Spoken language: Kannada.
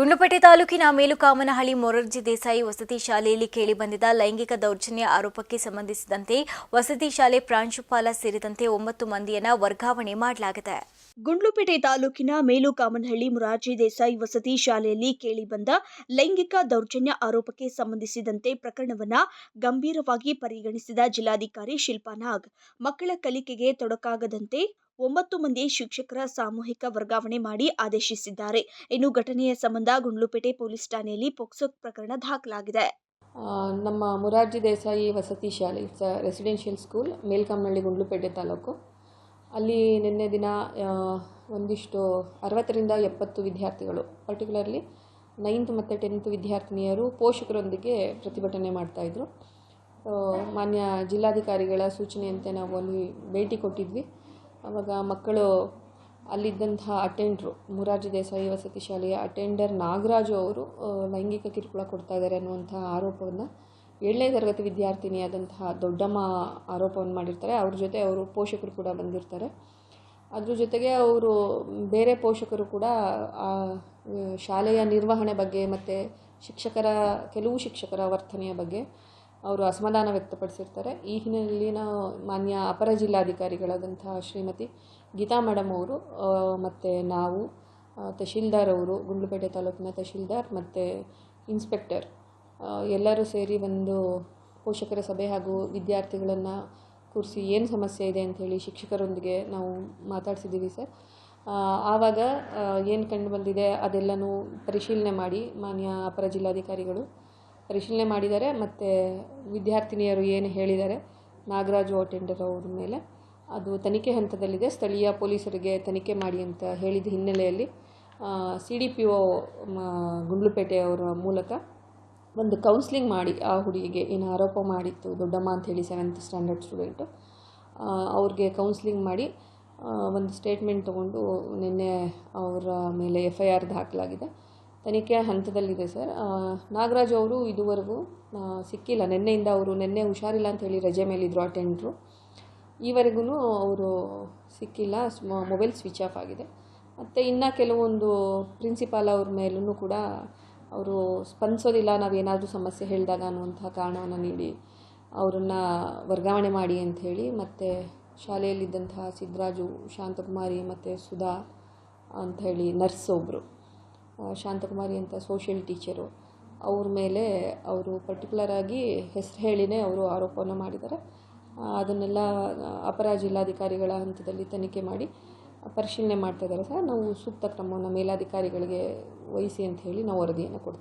ಗುಂಡ್ಲುಪೇಟೆ ತಾಲೂಕಿನ ಮೇಲುಕಾಮನಹಳ್ಳಿ ಮೊರಾರ್ಜಿ ದೇಸಾಯಿ ವಸತಿ ಶಾಲೆಯಲ್ಲಿ ಕೇಳಿಬಂದಿದ್ದ ಲೈಂಗಿಕ ದೌರ್ಜನ್ಯ ಆರೋಪಕ್ಕೆ ಸಂಬಂಧಿಸಿದಂತೆ ವಸತಿ ಶಾಲೆ ಪ್ರಾಂಶುಪಾಲ ಸೇರಿದಂತೆ ಒಂಬತ್ತು ಮಂದಿಯನ್ನ ವರ್ಗಾವಣೆ ಮಾಡಲಾಗಿದೆ. ಗುಂಡ್ಲುಪೇಟೆ ತಾಲೂಕಿನ ಮೇಲುಕಾಮನಹಳ್ಳಿ ಮುರಾರ್ಜಿ ದೇಸಾಯಿ ವಸತಿ ಶಾಲೆಯಲ್ಲಿ ಕೇಳಿಬಂದ ಲೈಂಗಿಕ ದೌರ್ಜನ್ಯ ಆರೋಪಕ್ಕೆ ಸಂಬಂಧಿಸಿದಂತೆ ಪ್ರಕರಣವನ್ನು ಗಂಭೀರವಾಗಿ ಪರಿಗಣಿಸಿದ ಜಿಲ್ಲಾಧಿಕಾರಿ ಶಿಲ್ಪಾ ನಾಗ್. ಮಕ್ಕಳ ಕಲಿಕೆಗೆ ತೊಡಕಾಗದಂತೆ ಒಂಬತ್ತು ಮಂದಿ ಶಿಕ್ಷಕರ ಸಾಮೂಹಿಕ ವರ್ಗಾವಣೆ ಮಾಡಿ ಆದೇಶಿಸಿದ್ದಾರೆ. ಇನ್ನು ಘಟನೆಯ ಸಂಬಂಧ ಗುಂಡ್ಲುಪೇಟೆ ಪೊಲೀಸ್ ಠಾಣೆಯಲ್ಲಿ ಪೊಕ್ಸೋ ಪ್ರಕರಣ ದಾಖಲಾಗಿದೆ. ನಮ್ಮ ಮುರಾರ್ಜಿ ದೇಸಾಯಿ ವಸತಿ ಶಾಲೆ it's residential school Melkammanahalli Gundlupet taluk. ಅಲ್ಲಿ ನಿನ್ನೆ ದಿನ ಒಂದಿಷ್ಟು ಅರವತ್ತರಿಂದ ಎಪ್ಪತ್ತು ವಿದ್ಯಾರ್ಥಿಗಳು ಪರ್ಟಿಕ್ಯುಲರ್ಲಿ ನೈನ್ತ್ ಮತ್ತು ಟೆಂತ್ ವಿದ್ಯಾರ್ಥಿನಿಯರು, ಪೋಷಕರೊಂದಿಗೆ ಪ್ರತಿಭಟನೆ ಮಾಡ್ತಾಯಿದ್ರು ಮಾನ್ಯ ಜಿಲ್ಲಾಧಿಕಾರಿಗಳ ಸೂಚನೆಯಂತೆ ನಾವು ಅಲ್ಲಿ ಭೇಟಿ ಕೊಟ್ಟಿದ್ವಿ. ಆವಾಗ ಮಕ್ಕಳು ಅಲ್ಲಿದ್ದಂತಹ ಅಟೆಂಡ್ರು ಮುರಾರ್ಜಿ ದೇಸಾಯಿ ವಸತಿ ಶಾಲೆಯ ಅಟೆಂಡರ್ ನಾಗರಾಜು ಅವರು ಲೈಂಗಿಕ ಕಿರುಕುಳ ಕೊಡ್ತಾ ಇದ್ದಾರೆ ಅನ್ನುವಂಥ ಆರೋಪವನ್ನು ಏಳನೇ ತರಗತಿ ವಿದ್ಯಾರ್ಥಿನಿಯಾದಂತಹ ದೊಡ್ಡಮ್ಮ ಆರೋಪವನ್ನು ಮಾಡಿರ್ತಾರೆ. ಅವ್ರ ಜೊತೆ ಅವರು ಪೋಷಕರು ಕೂಡ ಬಂದಿರ್ತಾರೆ. ಅದ್ರ ಜೊತೆಗೆ ಅವರು ಬೇರೆ ಪೋಷಕರು ಕೂಡ, ಆ, ಶಾಲೆಯ ನಿರ್ವಹಣೆ ಬಗ್ಗೆ ಮತ್ತು ಶಿಕ್ಷಕರ, ಕೆಲವು ಶಿಕ್ಷಕರ ವರ್ತನೆಯ ಬಗ್ಗೆ ಅವರು ಅಸಮಾಧಾನ ವ್ಯಕ್ತಪಡಿಸಿರ್ತಾರೆ. ಈ ಹಿನ್ನೆಲೆಯಲ್ಲಿ ನಾವು ಮಾನ್ಯ ಅಪರ ಜಿಲ್ಲಾಧಿಕಾರಿಗಳಾದಂತಹ ಶ್ರೀಮತಿ ಗೀತಾ ಮೇಡಮ್ ಅವರು ಮತ್ತು ನಾವು ತಹಶೀಲ್ದಾರ್ ಅವರು, ಗುಂಡ್ಲುಪೇಟೆ ತಾಲೂಕಿನ ತಹಶೀಲ್ದಾರ್ ಮತ್ತು ಇನ್ಸ್ಪೆಕ್ಟರ್ ಎಲ್ಲರೂ ಸೇರಿ ಒಂದು ಪೋಷಕರ ಸಭೆ ಹಾಗೂ ವಿದ್ಯಾರ್ಥಿಗಳನ್ನು ಕೂರಿಸಿ ಏನು ಸಮಸ್ಯೆ ಇದೆ ಅಂಥೇಳಿ ಶಿಕ್ಷಕರೊಂದಿಗೆ ನಾವು ಮಾತಾಡ್ಸಿದ್ದೀವಿ ಸರ್. ಆವಾಗ ಏನು ಕಂಡು ಬಂದಿದೆ ಅದೆಲ್ಲನೂ ಪರಿಶೀಲನೆ ಮಾಡಿ ಮಾನ್ಯ ಅಪರ ಜಿಲ್ಲಾಧಿಕಾರಿಗಳು ಪರಿಶೀಲನೆ ಮಾಡಿದ್ದಾರೆ. ಮತ್ತು ವಿದ್ಯಾರ್ಥಿನಿಯರು ಏನು ಹೇಳಿದ್ದಾರೆ, ನಾಗರಾಜು ಅಟೆಂಡರ್ ಅವ್ರ ಮೇಲೆ. ಅದು ತನಿಖೆ ಹಂತದಲ್ಲಿದೆ. ಸ್ಥಳೀಯ ಪೊಲೀಸರಿಗೆ ತನಿಖೆ ಮಾಡಿ ಅಂತ ಹೇಳಿದ ಹಿನ್ನೆಲೆಯಲ್ಲಿ ಸಿ ಡಿ ಪಿ ಒ ಗುಂಡ್ಲುಪೇಟೆಯವರ ಮೂಲಕ ಒಂದು ಕೌನ್ಸ್ಲಿಂಗ್ ಮಾಡಿ ಆ ಹುಡುಗಿಗೆ ಏನು ಆರೋಪ ಮಾಡಿತ್ತು, ದೊಡ್ಡಮ್ಮ ಅಂತ ಹೇಳಿ ಸೆವೆಂತ್ ಸ್ಟ್ಯಾಂಡರ್ಡ್ ಸ್ಟೂಡೆಂಟು ಅವ್ರಿಗೆ ಕೌನ್ಸ್ಲಿಂಗ್ ಮಾಡಿ ಒಂದು ಸ್ಟೇಟ್ಮೆಂಟ್ ತೊಗೊಂಡು ನಿನ್ನೆ ಅವರ ಮೇಲೆ ಎಫ್ ಐ ಆರ್ ದಾಖಲಾಗಿದೆ. ತನಿಖೆ ಹಂತದಲ್ಲಿದೆ ಸರ್. ನಾಗರಾಜ್ ಅವರು ಇದುವರೆಗೂ ಸಿಕ್ಕಿಲ್ಲ. ನಿನ್ನೆಯಿಂದ ಅವರು ನಿನ್ನೆ ಹುಷಾರಿಲ್ಲ ಅಂತ ಹೇಳಿ ರಜೆ ಮೇಲಿದ್ದರು ಅಟೆಂಡ್ರು. ಈವರೆಗೂ ಅವರು ಸಿಕ್ಕಿಲ್ಲ. ಮೊಬೈಲ್ ಸ್ವಿಚ್ ಆಫ್ ಆಗಿದೆ. ಮತ್ತು ಇನ್ನು ಕೆಲವೊಂದು ಪ್ರಿನ್ಸಿಪಾಲ್ ಅವ್ರ ಮೇಲೂ ಕೂಡ ಅವರು ಸ್ಪಂದಿಸೋದಿಲ್ಲ. ನಾವೇನಾದರೂ ಸಮಸ್ಯೆ ಹೇಳಿದಾಗ ಅನ್ನುವಂಥ ಕಾರಣವನ್ನು ನೀಡಿ ಅವರನ್ನು ವರ್ಗಾವಣೆ ಮಾಡಿ ಅಂಥೇಳಿ ಮತ್ತು ಶಾಲೆಯಲ್ಲಿದ್ದಂತಹ ಸಿದ್ದರಾಜು ಶಾಂತಕುಮಾರಿ ಮತ್ತು ಸುಧಾ ಅಂಥೇಳಿ ನರ್ಸ್ ಒಬ್ಬರು ಶಾಂತಕುಮಾರಿ ಅಂತ ಸೋಷಿಯಲ್ ಟೀಚರು ಅವ್ರ ಮೇಲೆ ಅವರು ಪರ್ಟಿಕ್ಯುಲರ್ ಆಗಿ ಹೆಸರು ಹೇಳಿನೇ ಅವರು ಆರೋಪವನ್ನು ಮಾಡಿದ್ದಾರೆ ಅದನ್ನೆಲ್ಲ ಅಪರ ಜಿಲ್ಲಾಧಿಕಾರಿಗಳ ಹಂತದಲ್ಲಿ ತನಿಖೆ ಮಾಡಿ ಪರಿಶೀಲನೆ ಮಾಡ್ತಾ ಇದ್ದಾರೆ ಸರ್. ನಾವು ಸೂಕ್ತ ಕ್ರಮವನ್ನು ಮೇಲಾಧಿಕಾರಿಗಳಿಗೆ ವಹಿಸಿ ಅಂತ ಹೇಳಿ ನಾವು ವರದಿಯನ್ನು ಕೊಡ್ತೀವಿ.